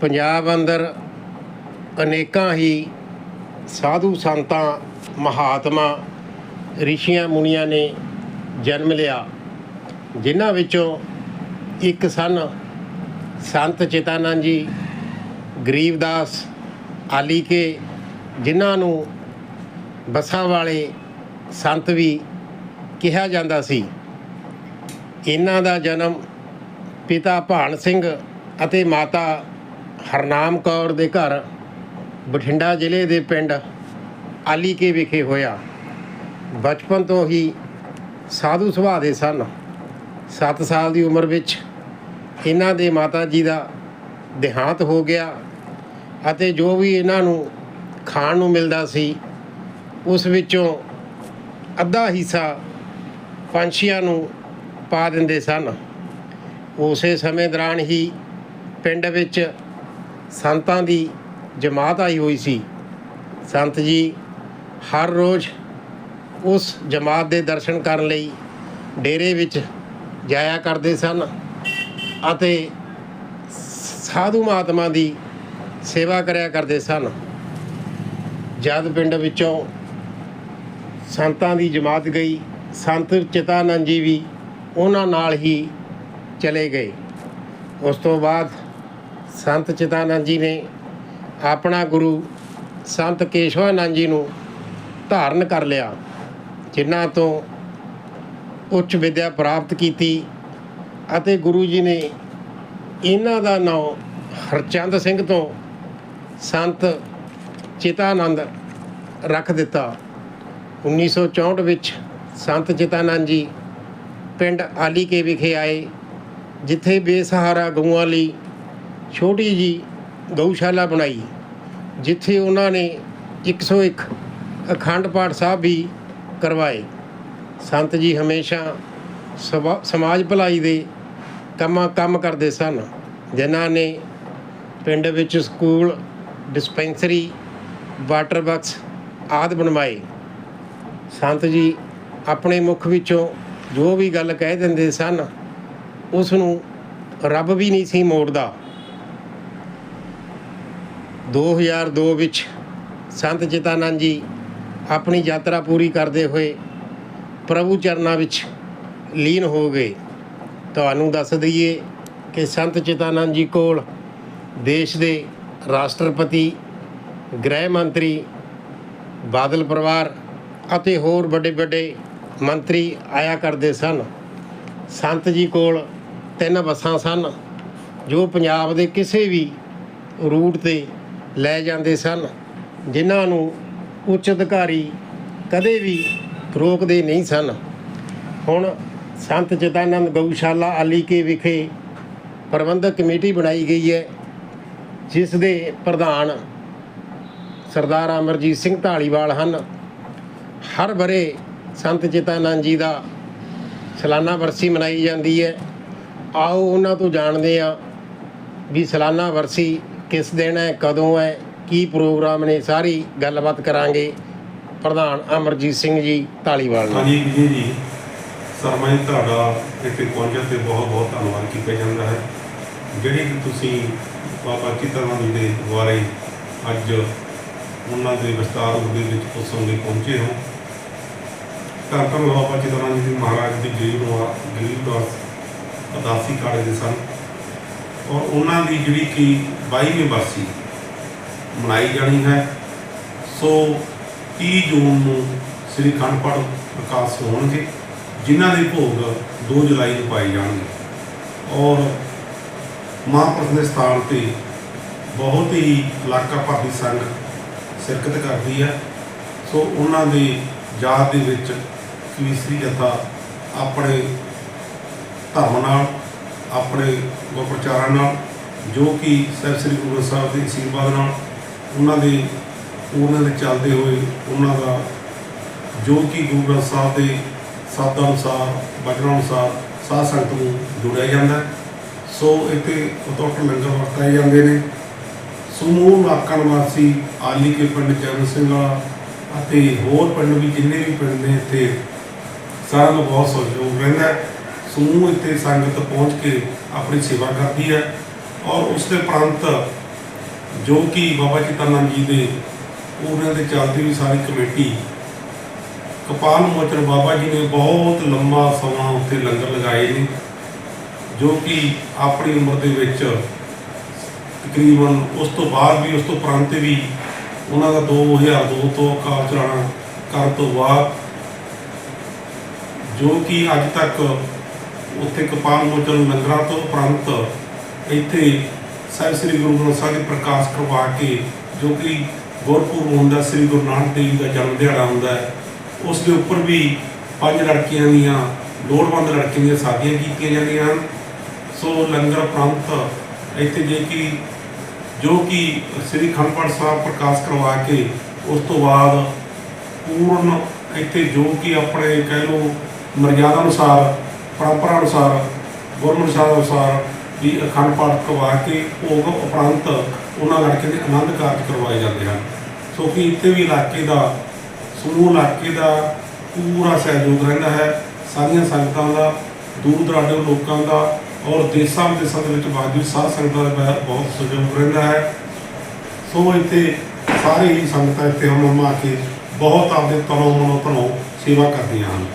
ਪੰਜਾਬ ਅੰਦਰ ਅਨੇਕਾਂ ਹੀ ਸਾਧੂ ਸੰਤਾਂ, ਮਹਾਤਮਾ, ਰਿਸ਼ੀਆਂ ਮੁਨੀਆਂ ਨੇ ਜਨਮ ਲਿਆ, ਜਿਨ੍ਹਾਂ ਵਿੱਚੋਂ ਇੱਕ ਸਨ ਸੰਤ ਚੇਤਾਨੰਦ ਜੀ, ਗਰੀਬਦਾਸ ਆਲੀ ਕੇ ਜਿਨ੍ਹਾਂ ਨੂੰ ਬਸਾਂ ਵਾਲੇ ਸੰਤ ਵੀ ਕਿਹਾ ਜਾਂਦਾ ਸੀ। ਇਹਨਾਂ ਦਾ ਜਨਮ ਪਿਤਾ ਭਾਨ ਸਿੰਘ ਅਤੇ ਮਾਤਾ ਹਰਨਾਮ ਕੌਰ ਦੇ ਘਰ, ਬਠਿੰਡਾ ਜ਼ਿਲ੍ਹੇ ਦੇ ਪਿੰਡ ਆਲੀਕੇ ਵਿਖੇ ਹੋਇਆ। ਬਚਪਨ ਤੋਂ ਹੀ ਸਾਧੂ ਸੁਭਾਅ ਦੇ ਸਨ। 7 ਸਾਲ ਦੀ ਉਮਰ ਵਿੱਚ ਇਹਨਾਂ ਦੇ ਮਾਤਾ ਜੀ ਦਾ ਦੇਹਾਂਤ ਹੋ ਗਿਆ ਅਤੇ ਜੋ ਵੀ ਇਹਨਾਂ ਨੂੰ ਖਾਣ ਨੂੰ ਮਿਲਦਾ ਸੀ, ਉਸ ਵਿੱਚੋਂ ਅੱਧਾ ਹਿੱਸਾ ਪੰਛੀਆਂ ਨੂੰ ਪਾ ਦਿੰਦੇ ਸਨ। ਉਸੇ ਸਮੇਂ ਦੌਰਾਨ ਹੀ ਪਿੰਡ ਵਿੱਚ ਸੰਤਾਂ ਦੀ ਜਮਾਤ ਆਈ ਹੋਈ ਸੀ। ਸੰਤ ਜੀ ਹਰ ਰੋਜ਼ ਉਸ ਜਮਾਤ ਦੇ ਦਰਸ਼ਨ ਕਰਨ ਲਈ ਡੇਰੇ ਵਿੱਚ ਜਾਇਆ ਕਰਦੇ ਸਨ ਅਤੇ ਸਾਧੂ ਮਹਾਤਮਾ ਦੀ ਸੇਵਾ ਕਰਿਆ ਕਰਦੇ ਸਨ। ਜਦ ਪਿੰਡ ਵਿੱਚੋਂ ਸੰਤਾਂ ਦੀ ਜਮਾਤ ਗਈ, ਸੰਤ ਚਿਤਾਨੰਦ ਜੀ ਵੀ ਉਹਨਾਂ ਨਾਲ ਹੀ ਚਲੇ ਗਏ। ਉਸ ਤੋਂ ਬਾਅਦ ਸੰਤ ਚਿਤਾਨੰਦ ਜੀ ਨੇ ਆਪਣਾ ਗੁਰੂ ਸੰਤ ਕੇਸ਼ਵਾਨੰਦ ਜੀ ਨੂੰ ਧਾਰਨ ਕਰ ਲਿਆ, ਜਿਨ੍ਹਾਂ ਤੋਂ ਉੱਚ ਵਿਦਿਆ ਪ੍ਰਾਪਤ ਕੀਤੀ ਅਤੇ ਗੁਰੂ ਜੀ ਨੇ ਇਹਨਾਂ ਦਾ ਨਾਮ ਹਰਚੰਦ ਸਿੰਘ ਤੋਂ ਸੰਤ ਚਿਤਾਨੰਦ ਰੱਖ ਦਿੱਤਾ। 1964 ਵਿੱਚ ਸੰਤ ਚਿਤਾਨੰਦ ਜੀ ਪਿੰਡ ਆਲੀਕੇ ਵਿਖੇ ਆਏ, ਜਿੱਥੇ ਬੇਸਹਾਰਾ ਗਊਆਂ ਲਈ ਛੋਟੀ ਜੀ ਗਊਸ਼ਾਲਾ ਬਣਾਈ, ਜਿੱਥੇ ਉਹਨਾਂ ਨੇ 101 ਅਖੰਡ ਪਾਠ ਸਾਹਿਬ ਵੀ ਕਰਵਾਏ। ਸੰਤ ਜੀ ਹਮੇਸ਼ਾ ਸਵਾ- ਸਮਾਜ ਭਲਾਈ ਦੇ ਕੰਮਾਂ ਕੰਮ ਕਰਦੇ ਸਨ, ਜਿਨ੍ਹਾਂ ਨੇ ਪਿੰਡ ਵਿੱਚ ਸਕੂਲ, ਡਿਸਪੈਂਸਰੀ, ਵਾਟਰ ਬਕਸ ਆਦਿ ਬਣਵਾਏ। ਸੰਤ ਜੀ ਆਪਣੇ ਮੁਖ ਵਿੱਚੋਂ ਜੋ ਵੀ ਗੱਲ ਕਹਿ ਦਿੰਦੇ ਸਨ, ਉਸ ਨੂੰ ਰੱਬ ਵੀ ਨਹੀਂ ਸੀ ਮੋੜਦਾ। 2002 ਵਿੱਚ ਸੰਤ ਚਿਤਾਨੰਦ ਜੀ ਆਪਣੀ ਯਾਤਰਾ ਪੂਰੀ ਕਰਦੇ ਹੋਏ ਪ੍ਰਭੂ ਚਰਨਾਂ ਵਿੱਚ ਲੀਨ ਹੋ ਗਏ। ਤੁਹਾਨੂੰ ਦੱਸ ਦਈਏ ਕਿ ਸੰਤ ਚਿਤਾਨੰਦ ਜੀ ਕੋਲ ਦੇਸ਼ ਦੇ ਰਾਸ਼ਟਰਪਤੀ, ਗ੍ਰਹਿ ਮੰਤਰੀ, ਬਾਦਲ ਪਰਿਵਾਰ ਅਤੇ ਹੋਰ ਵੱਡੇ ਵੱਡੇ ਮੰਤਰੀ ਆਇਆ ਕਰਦੇ ਸਨ। ਸੰਤ ਜੀ ਕੋਲ ਤਿੰਨ ਬੱਸਾਂ ਸਨ ਜੋ ਪੰਜਾਬ ਦੇ ਕਿਸੇ ਵੀ ਰੂਟ ਤੇ ਲੈ ਜਾਂਦੇ ਸਨ, ਜਿਨ੍ਹਾਂ ਨੂੰ ਉੱਚ ਅਧਿਕਾਰੀ ਕਦੇ ਵੀ ਰੋਕਦੇ ਨਹੀਂ ਸਨ। ਹੁਣ ਸੰਤ ਚਿਤਾਨੰਦ ਗਊਸ਼ਾਲਾ ਆਲੀ ਕੇ ਵਿਖੇ ਪ੍ਰਬੰਧਕ ਕਮੇਟੀ ਬਣਾਈ ਗਈ ਹੈ, ਜਿਸ ਦੇ ਪ੍ਰਧਾਨ ਸਰਦਾਰ ਅਮਰਜੀਤ ਸਿੰਘ ਢਾਲੀਵਾਲ ਹਨ। ਹਰ ਬਰੇ ਸੰਤ ਚਿਤਾਨੰਦ ਜੀ ਦਾ ਸਾਲਾਨਾ ਵਰਸੀ ਮਨਾਈ ਜਾਂਦੀ ਹੈ। ਆਓ ਉਹਨਾਂ ਤੋਂ ਜਾਣਦੇ ਆ ਵੀ ਸਾਲਾਨਾ ਵਰਸੀ ਕਿਸ ਦਿਨ ਹੈ, ਕਦੋਂ ਹੈ, ਕੀ ਪ੍ਰੋਗਰਾਮ ਨੇ, ਸਾਰੀ ਗੱਲਬਾਤ ਕਰਾਂਗੇ ਪ੍ਰਧਾਨ ਅਮਰਜੀਤ ਸਿੰਘ ਜੀ ਢਾਲੀਵਾਲ ਨਾਲ। ਹਾਂਜੀ ਜੀ ਜੀ ਸਰਮਾਈ ਤੁਹਾਡਾ ਇੱਥੇ ਪਹੁੰਚਣ ਤੇ ਬਹੁਤ ਬਹੁਤ ਧੰਨਵਾਦ ਕੀਤਾ ਜਾਂਦਾ ਹੈ। ਜਿਹੜੀ ਕਿ ਤੁਸੀਂ ਬਾਬਾ ਚਿਤਰਵੰਦ ਦੇ ਦੁਆਰੇ ਅੱਜ ਉਹਨਾਂ ਦੇ ਵਿਸਤਾਰ ਦੇ ਵਿੱਚ ਪੁੱਛਣ ਲਈ ਪਹੁੰਚੇ ਹੋ। ਧੰਨ ਧੰਨ ਬਾਬਾ ਚਿਤਰਵੰਦ ਜੀ ਮਹਾਰਾਜ ਦੀ ਗਰੀਬ ਨੂੰ ਗਰੀਬ ਦਾਸ ਅਦਾਸੀ ਕਾੜੇ ਦੇ ਸਨ। ਔਰ ਉਹਨਾਂ ਦੀ ਜਿਹੜੀ ਕਿ 22ਵੀਂ ਬਰਸੀ ਮਨਾਈ ਜਾਣੀ ਹੈ। ਸੋ 30 ਜੂਨ ਨੂੰ ਸ੍ਰੀ ਅਖੰਡ ਪਾਠ ਪ੍ਰਕਾਸ਼ ਹੋਣਗੇ, ਜਿਨ੍ਹਾਂ ਦੇ ਭੋਗ 2 ਜੁਲਾਈ ਨੂੰ ਪਾਏ ਜਾਣਗੇ। ਔਰ ਮਹਾਂਪੁਰਖ ਦੇ ਸਥਾਨ ਤੇ ਬਹੁਤ ਹੀ ਇਲਾਕਾ ਭਰ ਦੀ ਸੰਗ ਸ਼ਿਰਕਤ ਕਰਦੀ ਹੈ। ਸੋ ਉਹਨਾਂ ਦੇ ਯਾਦ ਦੇ ਵਿੱਚ ਕਵੀਸਰੀ ਜਥਾ ਆਪਣੇ ਧਰਮ ਨਾਲ ਆਪਣੇ ਗੁਰਪ੍ਰਚਾਰਾਂ ਨਾਲ, ਜੋ ਕਿ ਸਹਿਬ ਸ੍ਰੀ ਗੁਰੂ ਗ੍ਰੰਥ ਸਾਹਿਬ ਦੇ ਅਸ਼ੀਰਵਾਦ ਨਾਲ, ਉਹਨਾਂ ਦੇ ਉਹਨਾਂ ਦੇ ਚੱਲਦੇ ਹੋਏ ਉਹਨਾਂ ਦਾ ਜੋ ਕਿ ਗੁਰੂ ਗ੍ਰੰਥ ਸਾਹਿਬ ਦੇ ਸ਼ਬਦਾਂ ਅਨੁਸਾਰ, ਵਚਨਾਂ ਅਨੁਸਾਰ ਸਾਧ ਸੰਗਤ ਨੂੰ ਜੋੜਿਆ ਜਾਂਦਾ ਸੋ ਇੱਥੇ ਅਤੁੱਟ ਲੰਗਰ ਵਰਤਾਏ ਜਾਂਦੇ ਨੇ। ਸਮੂਹ ਨਾਕਣ ਵਾਸੀ ਆਲੀ ਕੇ ਪਿੰਡ ਚਰਨ ਸਿੰਘ ਵਾਲਾ ਅਤੇ ਹੋਰ ਪਿੰਡ ਵੀ, ਜਿੰਨੇ ਵੀ ਪਿੰਡ ਨੇ ਇੱਥੇ, ਸਾਰਿਆਂ ਦਾ ਬਹੁਤ ਸਹਿਯੋਗ ਰਹਿੰਦਾ ਸਮੂਹ ਇੱਥੇ ਸੰਗਤ ਪਹੁੰਚ ਕੇ ਆਪਣੀ ਸੇਵਾ ਕਰਦੀ ਹੈ ਔਰ ਉਸ ਦੇ ਪ੍ਰੰਤ ਜੋ ਕਿ ਬਾਬਾ ਚਿਤਨਾਨੰਦ ਜੀ ਦੇ ਉਹਨਾਂ ਦੇ ਚੱਲਦੀ ਵੀ ਸਾਰੀ ਕਮੇਟੀ, ਕਪਾਲ ਮੋਚਨ ਬਾਬਾ ਜੀ ਨੇ ਬਹੁਤ ਲੰਮਾ ਸਮਾਂ ਉੱਥੇ ਲੰਗਰ ਲਗਾਏ ਨੇ, ਜੋ ਕਿ ਆਪਣੀ ਉਮਰ ਦੇ ਵਿੱਚ ਤਕਰੀਬਨ ਉਸ ਤੋਂ ਬਾਅਦ ਵੀ, ਉਸ ਤੋਂ ਉਪਰੰਤ ਵੀ ਉਹਨਾਂ ਦਾ 2002 ਤੋਂ ਕਾਰ ਚਲਾਣਾ ਕਰਨ ਤੋਂ ਬਾਅਦ ਜੋ ਕਿ ਅੱਜ ਤੱਕ ਉੱਥੇ ਕਪਾਲ ਮੋਚਨ ਲੰਗਰਾਂ ਤੋਂ ਉਪਰੰਤ ਇੱਥੇ ਸਾਹਿਬ ਸ੍ਰੀ ਗੁਰੂ ਗ੍ਰੰਥ ਸਾਹਿਬ ਦੇ ਪ੍ਰਕਾਸ਼ ਕਰਵਾ ਕੇ, ਜੋ ਕਿ ਗੁਰਪੁਰਬ ਹੁੰਦਾ, ਸ੍ਰੀ ਗੁਰੂ ਨਾਨਕ ਦੇਵ ਜੀ ਦਾ ਜਨਮ ਦਿਹਾੜਾ ਹੁੰਦਾ ਹੈ, ਉਸ ਦੇ ਉੱਪਰ ਵੀ ਪੰਜ ਲੜਕੀਆਂ ਦੀਆਂ, ਲੋੜਵੰਦ ਲੜਕੀਆਂ ਦੀਆਂ ਸ਼ਾਦੀਆਂ ਕੀਤੀਆਂ ਜਾਂਦੀਆਂ ਹਨ। ਸੋ ਲੰਗਰ ਪ੍ਰੰਤ ਇੱਥੇ ਜੇ ਕਿ, ਜੋ ਕਿ ਸ੍ਰੀ ਖੰਡਪੜ ਸਾਹਿਬ ਪ੍ਰਕਾਸ਼ ਕਰਵਾ ਕੇ, ਉਸ ਤੋਂ ਬਾਅਦ ਪੂਰਨ ਇੱਥੇ ਜੋ ਕਿ ਆਪਣੇ ਕਹਿ ਲਓ ਮਰਜ਼ਾਦਾ ਅਨੁਸਾਰ ਪਰੰਪਰਾ ਅਨੁਸਾਰ ਗੁਰਮਤਿ ਸਾਹਿਬ ਅਨੁਸਾਰ ਵੀ ਅਖੰਡ ਪਾਠ ਕਰਵਾ ਕੇ ਭੋਗ ਉਪਰੰਤ ਉਹਨਾਂ ਲੜਕੇ ਦੇ ਆਨੰਦ ਕਾਰਜ ਕਰਵਾਏ ਜਾਂਦੇ ਹਨ। ਸੋ ਕਿ ਇੱਥੇ ਵੀ ਇਲਾਕੇ ਦਾ, ਸਮੂਹ ਇਲਾਕੇ ਦਾ ਪੂਰਾ ਸਹਿਯੋਗ ਰਹਿੰਦਾ ਹੈ। ਸਾਰੀਆਂ ਸੰਗਤਾਂ ਦਾ, ਦੂਰ ਦਰਾਡੇ ਲੋਕਾਂ ਦਾ ਔਰ ਦੇਸਾਂ ਵਿਦੇਸਾਂ ਦੇ ਵਿੱਚ ਬਾਜੂ ਸਾਧ ਸੰਗਤਾਂ ਦਾ ਬਹੁਤ- ਸਹਿਯੋਗ ਰਹਿੰਦਾ ਹੈ। ਸੋ ਇੱਥੇ ਸਾਰੇ ਹੀ ਸੰਗਤਾਂ ਇੱਥੇ ਹਮ ਆ ਕੇ ਬਹੁਤ ਆਪਦੇ ਤਨੋਂ ਮਨੋਂ ਧਨੋਂ ਸੇਵਾ ਕਰਦੀਆਂ ਹਨ।